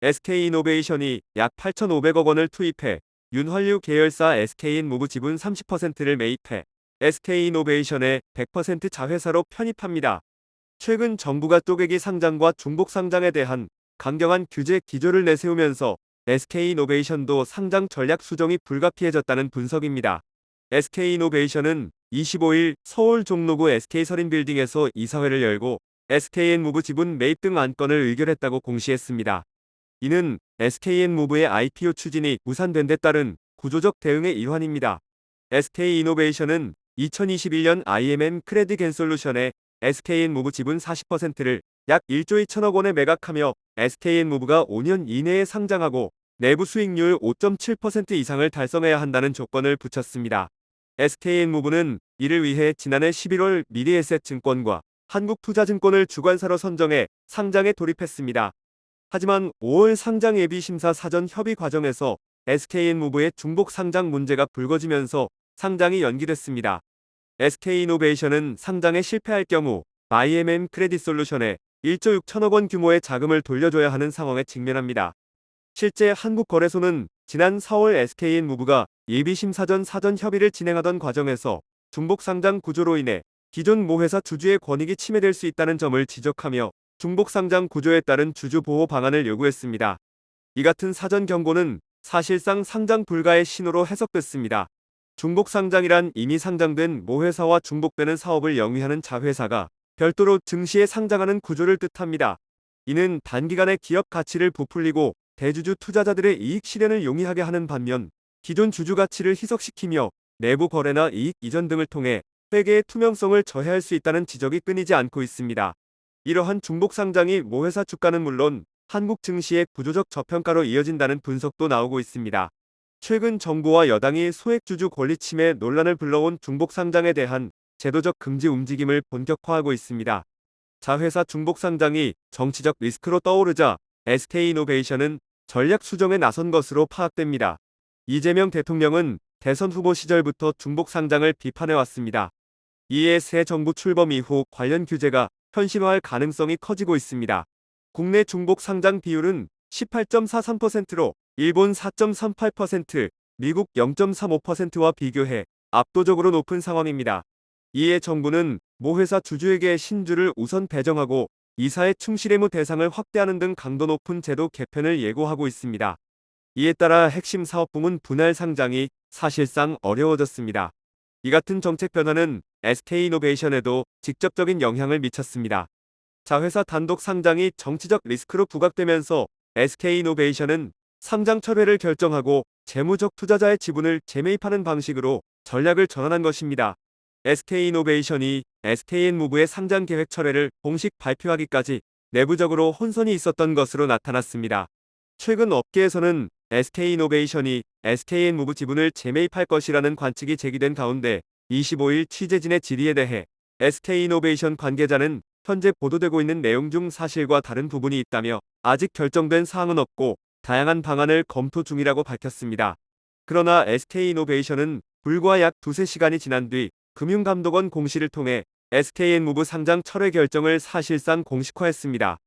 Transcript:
SK이노베이션이 약 8,500억 원을 투입해 윤활유 계열사 SK인무브 지분 30%를 매입해 SK이노베이션의 100% 자회사로 편입합니다. 최근 정부가 또개기 상장과 중복 상장에 대한 강경한 규제 기조를 내세우면서 SK이노베이션도 상장 전략 수정이 불가피해졌다는 분석입니다. SK이노베이션은 25일 서울 종로구 SK서린빌딩에서 이사회를 열고 SKN무브 지분 매입 등 안건을 의결했다고 공시했습니다. 이는 SKN무브의 IPO 추진이 무산된 데 따른 구조적 대응의 일환입니다. SK이노베이션은 2021년 IMM 크레딧 앤솔루션에 SKN무브 지분 40%를 약 1조 2천억 원에 매각하며 SKN무브가 5년 이내에 상장하고 내부 수익률 5.7% 이상을 달성해야 한다는 조건을 붙였습니다. SKN무브는 이를 위해 지난해 11월 미래에셋증권과 한국투자증권을 주관사로 선정해 상장에 돌입했습니다. 하지만 5월 상장 예비 심사 사전 협의 과정에서 SKN무브의 중복 상장 문제가 불거지면서 상장이 연기됐습니다. SK이노베이션은 상장에 실패할 경우 IMM 크레딧 솔루션에 1조 6천억 원 규모의 자금을 돌려줘야 하는 상황에 직면합니다. 실제 한국거래소는 지난 4월 SK인무브가 예비심사 전 사전 협의를 진행하던 과정에서 중복 상장 구조로 인해 기존 모회사 주주의 권익이 침해될 수 있다는 점을 지적하며 중복 상장 구조에 따른 주주 보호 방안을 요구했습니다. 이 같은 사전 경고는 사실상 상장 불가의 신호로 해석됐습니다. 중복 상장이란 이미 상장된 모회사와 중복되는 사업을 영위하는 자회사가 별도로 증시에 상장하는 구조를 뜻합니다. 이는 단기간에 기업 가치를 부풀리고 대주주 투자자들의 이익 실현을 용이하게 하는 반면 기존 주주 가치를 희석시키며 내부 거래나 이익 이전 등을 통해 회계의 투명성을 저해할 수 있다는 지적이 끊이지 않고 있습니다. 이러한 중복 상장이 모회사 주가는 물론 한국 증시의 구조적 저평가로 이어진다는 분석도 나오고 있습니다. 최근 정부와 여당이 소액주주 권리 침해 논란을 불러온 중복 상장에 대한 제도적 금지 움직임을 본격화하고 있습니다. 자회사 중복 상장이 정치적 리스크로 떠오르자 SK이노베이션은 전략 수정에 나선 것으로 파악됩니다. 이재명 대통령은 대선 후보 시절부터 중복 상장을 비판해왔습니다. 이에 새 정부 출범 이후 관련 규제가 현실화할 가능성이 커지고 있습니다. 국내 중복 상장 비율은 18.43%로 일본 4.38%, 미국 0.35%와 비교해 압도적으로 높은 상황입니다. 이에 정부는 모 회사 주주에게 신주를 우선 배정하고 이사의 충실의무 대상을 확대하는 등 강도 높은 제도 개편을 예고하고 있습니다. 이에 따라 핵심 사업 부문 분할 상장이 사실상 어려워졌습니다. 이 같은 정책 변화는 SK이노베이션에도 직접적인 영향을 미쳤습니다. 자회사 단독 상장이 정치적 리스크로 부각되면서 SK이노베이션은 상장 철회를 결정하고 재무적 투자자의 지분을 재매입하는 방식으로 전략을 전환한 것입니다. SK이노베이션이 SKN무브의 상장 계획 철회를 공식 발표하기까지 내부적으로 혼선이 있었던 것으로 나타났습니다. 최근 업계에서는 SK이노베이션이 SKN무브 지분을 재매입할 것이라는 관측이 제기된 가운데 25일 취재진의 질의에 대해 SK이노베이션 관계자는 현재 보도되고 있는 내용 중 사실과 다른 부분이 있다며 아직 결정된 사항은 없고 다양한 방안을 검토 중이라고 밝혔습니다. 그러나 SK이노베이션은 불과 약 두세 시간이 지난 뒤 금융감독원 공시를 통해 SKN무브 상장 철회 결정을 사실상 공식화했습니다.